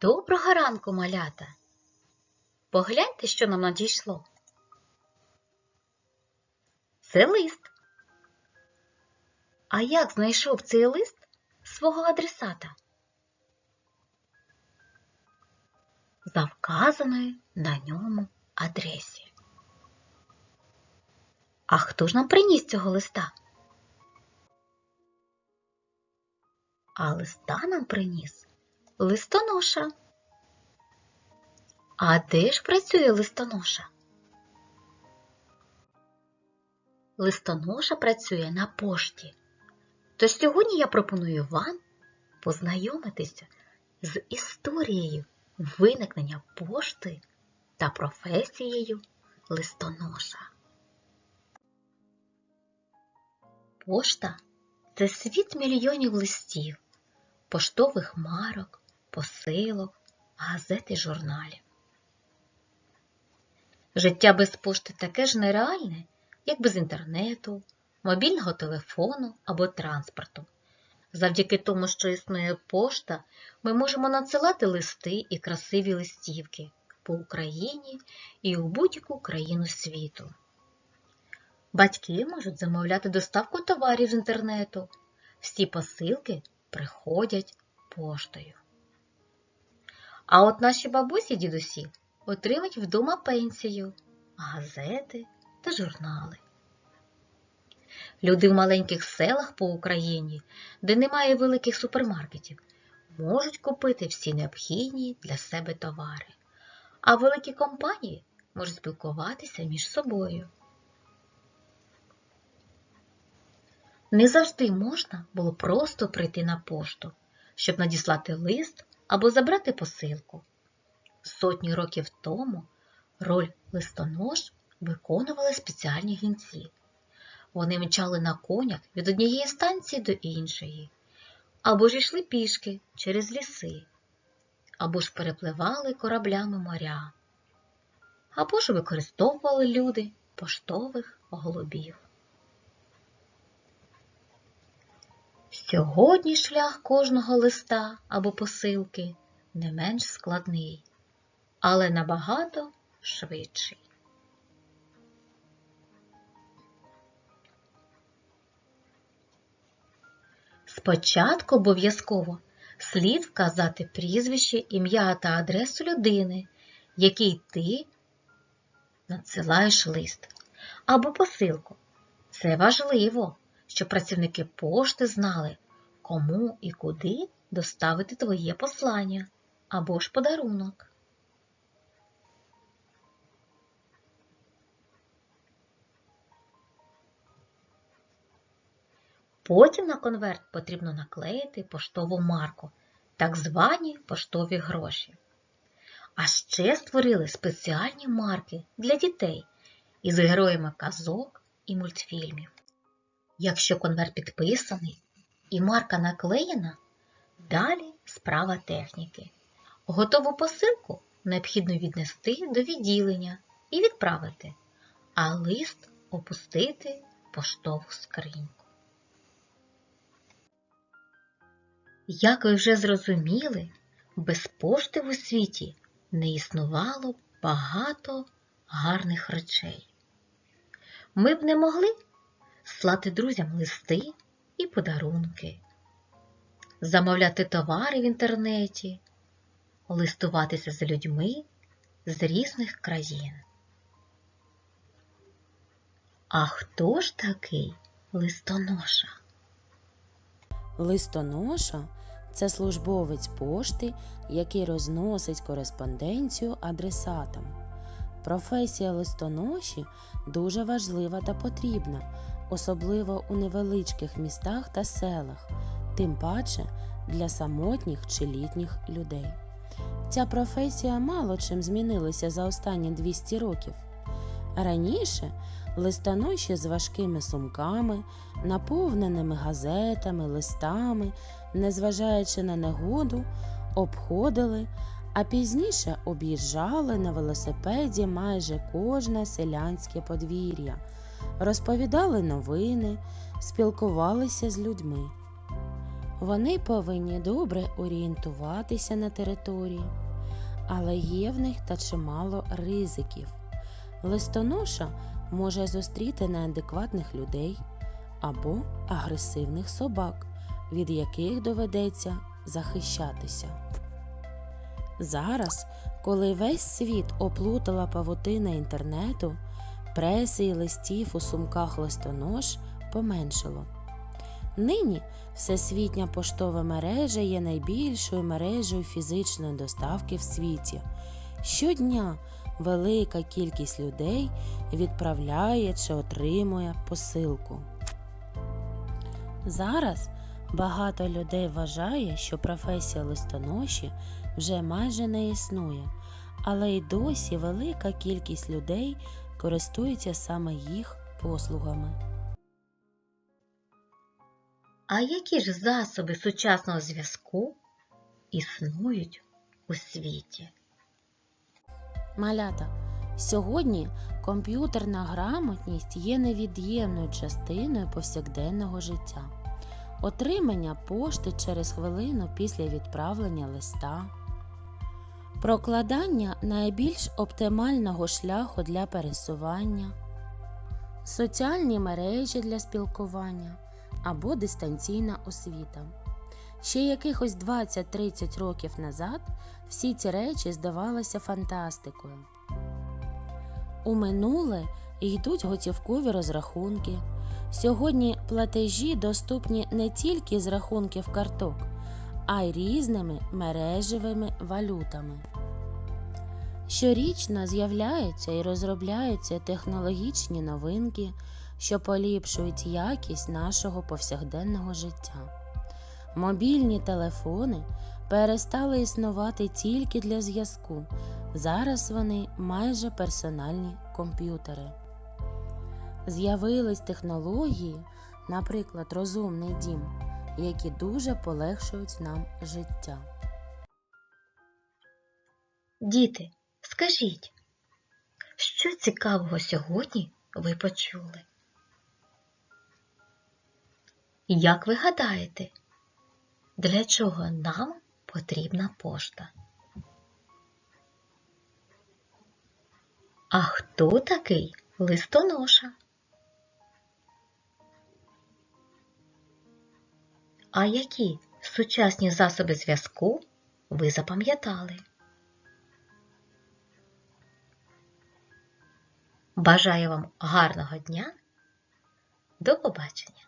Доброго ранку, малята! Погляньте, що нам надійшло. Це лист. А як знайшов цей лист свого адресата? За вказаною на ньому адресі. А хто ж нам приніс цього листа? А листа нам приніс листоноша. А де ж працює листоноша? Листоноша працює на пошті. Тож сьогодні я пропоную вам познайомитися з історією виникнення пошти та професією листоноша. Пошта це світ мільйонів листів, поштових марок, посилок, газет і журналів. Життя без пошти таке ж нереальне, як без інтернету, мобільного телефону або транспорту. Завдяки тому, що існує пошта, ми можемо надсилати листи і красиві листівки по Україні і у будь-яку країну світу. Батьки можуть замовляти доставку товарів з інтернету. Всі посилки приходять поштою. А от наші бабусі дідусі отримать вдома пенсію, газети та журнали. Люди в маленьких селах по Україні, де немає великих супермаркетів, можуть купити всі необхідні для себе товари, а великі компанії можуть спілкуватися між собою. Не завжди можна було просто прийти на пошту, щоб надіслати лист або забрати посилку. Сотні років тому роль листонож виконували спеціальні гінці. Вони мчали на конях від однієї станції до іншої, або ж йшли пішки через ліси, або ж перепливали кораблями моря, або ж використовували люди поштових голубів. Сьогодні шлях кожного листа або посилки не менш складний, але набагато швидший. Спочатку обов'язково слід вказати прізвище, ім'я та адресу людини, якій ти надсилаєш лист або посилку. Це важливо, щоб працівники пошти знали, кому і куди доставити твоє послання або ж подарунок. Потім на конверт потрібно наклеїти поштову марку, так звані поштові гроші. А ще створили спеціальні марки для дітей із героями казок і мультфільмів. Якщо конверт підписаний і марка наклеєна, далі справа техніки. Готову посилку необхідно віднести до відділення і відправити, а лист опустити поштову скриньку. Як ви вже зрозуміли, без пошти в світі не існувало багато гарних речей. Ми б не могли слати друзям листи і подарунки, замовляти товари в інтернеті, листуватися з людьми з різних країн. А хто ж такий листоноша? Листоноша це службовець пошти, який розносить кореспонденцію адресатам. Професія листоноші дуже важлива та потрібна, особливо у невеличких містах та селах, тим паче для самотніх чи літніх людей. Ця професія мало чим змінилася за останні 200 років. Раніше листоноші з важкими сумками, наповненими газетами, листами, незважаючи на негоду, обходили, а пізніше об'їжджали на велосипеді майже кожне селянське подвір'я, розповідали новини, спілкувалися з людьми. Вони повинні добре орієнтуватися на території, але є в них та чимало ризиків. Листоноша може зустріти неадекватних людей або агресивних собак, від яких доведеться захищатися. Зараз, коли весь світ оплутала павутина інтернету, преси і листів у сумках листонож поменшало. Нині Всесвітня поштова мережа є найбільшою мережею фізичної доставки в світі. Щодня велика кількість людей відправляє чи отримує посилку. Зараз багато людей вважає, що професія листоноші вже майже не існує, але й досі велика кількість людей користується саме їх послугами. А які ж засоби сучасного зв'язку існують у світі? Малята, сьогодні комп'ютерна грамотність є невід'ємною частиною повсякденного життя. Отримання пошти через хвилину після відправлення листа, прокладання найбільш оптимального шляху для пересування, соціальні мережі для спілкування або дистанційна освіта. Ще якихось 20-30 років назад всі ці речі здавалися фантастикою. У минуле йдуть готівкові розрахунки. Сьогодні платежі доступні не тільки з рахунків карток, а й різними мережевими валютами. Щорічно з'являються і розробляються технологічні новинки, що поліпшують якість нашого повсякденного життя. Мобільні телефони перестали існувати тільки для зв'язку. Зараз вони майже персональні комп'ютери. З'явились технології, наприклад, розумний дім, які дуже полегшують нам життя. Діти, скажіть, що цікавого сьогодні ви почули? Як ви гадаєте, для чого нам потрібна пошта? А хто такий листоноша? А які сучасні засоби зв'язку ви запам'ятали? Бажаю вам гарного дня. До побачення!